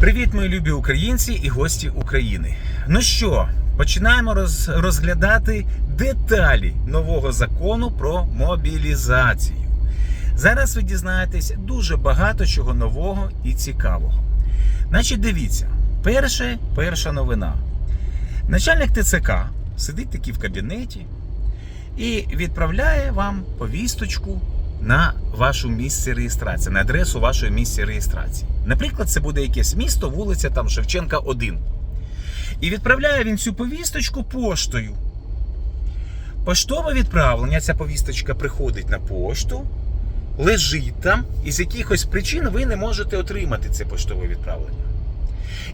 Привіт, мої любі українці і гості України. Ну що, починаємо роз, розглядати деталі нового закону про мобілізацію. Зараз ви дізнаєтесь дуже багато чого нового і цікавого. Значить, дивіться, перше, перша новина. Начальник ТЦК сидить таки в кабінеті і відправляє вам повісточку на вашу місце реєстрації, на адресу вашої місця реєстрації. Наприклад, це буде якесь місто, вулиця там Шевченка 1. І відправляє він цю повісточку поштою. Поштове відправлення, ця повісточка приходить на пошту, лежить там, і з якихось причин ви не можете отримати це поштове відправлення.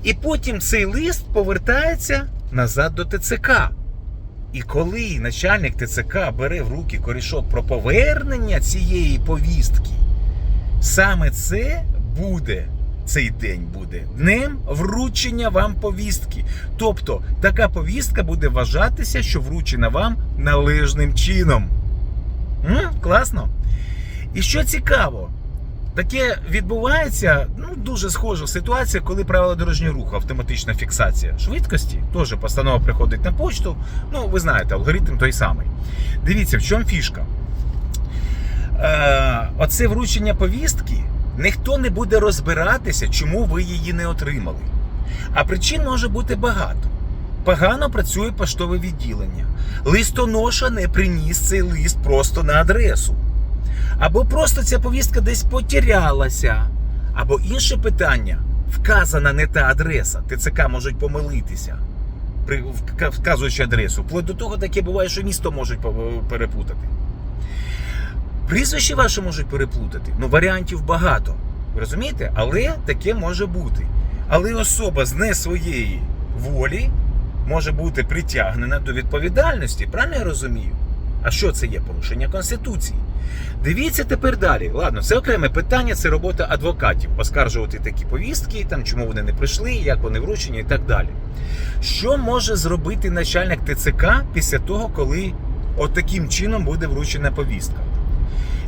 І потім цей лист повертається назад до ТЦК. І коли начальник ТЦК бере в руки корішок про повернення цієї повістки, саме це буде. Цей день буде днем вручення вам повістки. Тобто така повістка буде вважатися, що вручена вам належним чином. М? Класно? І що цікаво, таке відбувається ну, дуже схожа ситуація, коли правила дорожнього руху, автоматична фіксація швидкості. Теж постанова приходить на почту. Ну, ви знаєте, алгоритм той самий. Дивіться, в чому фішка. Е, оце вручення повістки ніхто не буде розбиратися, чому ви її не отримали. А причин може бути багато. Погано працює поштове відділення. Листоноша не приніс цей лист просто на адресу. Або просто ця повістка десь потерялася. Або інше питання: вказана не та адреса. ТЦК можуть помилитися, при- вказуючи адресу. Вплоть до того таке буває, що місто можуть перепутати. Прізвище ваше можуть переплутати. Ну, варіантів багато. Розумієте? Але таке може бути. Але особа з не своєї волі може бути притягнена до відповідальності. Правильно я розумію? А що це є? Порушення Конституції. Дивіться тепер далі. Ладно, це окреме питання, це робота адвокатів. Оскаржувати такі повістки, там чому вони не прийшли, як вони вручені і так далі. Що може зробити начальник ТЦК після того, коли отаким чином буде вручена повістка?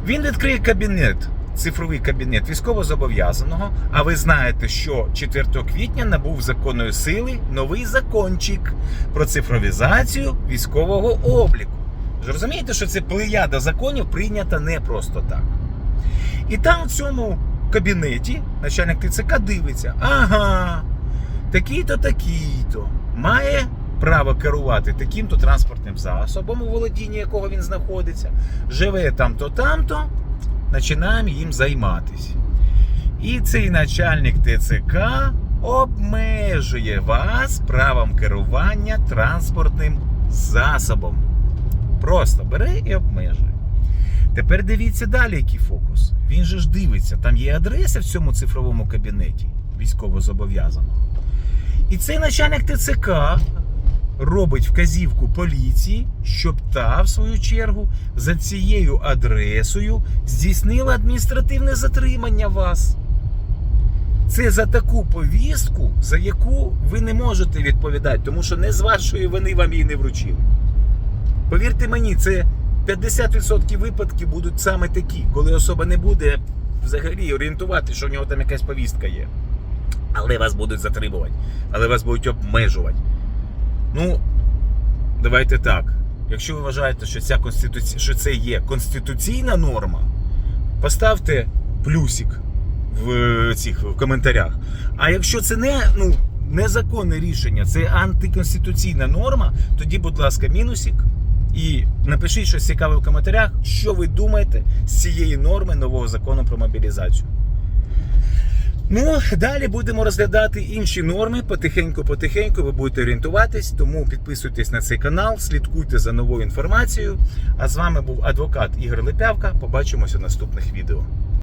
Він відкриє кабінет, цифровий кабінет військовозобов'язаного. А ви знаєте, що 4 квітня набув законної сили новий закончик про цифровізацію військового обліку. Ви розумієте, що це плеяда законів прийнята не просто так. І там в цьому кабінеті начальник ТЦК дивиться: ага, такий-то, такий-то має право керувати таким-то транспортним засобом, у володінні якого він знаходиться, живе там-то, там-то, починаємо їм займатися. І цей начальник ТЦК обмежує вас правом керування транспортним засобом. Просто бере і обмежує. Тепер дивіться далі, який фокус. Він же ж дивиться, там є адреса в цьому цифровому кабінеті військовозобов'язаного. І цей начальник ТЦК робить вказівку поліції, щоб та, в свою чергу, за цією адресою здійснила адміністративне затримання вас. Це за таку повістку, за яку ви не можете відповідати, тому що не з вашої вини вам її не вручили. Повірте мені, це 50% випадків будуть саме такі, коли особа не буде взагалі орієнтувати, що в нього там якась повістка є. Але вас будуть затримувати, але вас будуть обмежувати. Ну, давайте так. Якщо ви вважаєте, що, ця конституці... що це є конституційна норма, поставте плюсик в е, цих в коментарях. А якщо це не ну, незаконне рішення, це антиконституційна норма, тоді, будь ласка, мінусик. І напишіть щось цікаве в коментарях, що ви думаєте з цієї норми нового закону про мобілізацію. Ну, далі будемо розглядати інші норми. Потихеньку-потихеньку ви будете орієнтуватись, тому підписуйтесь на цей канал, слідкуйте за новою інформацією. А з вами був адвокат Ігор Лепявка. Побачимося в наступних відео.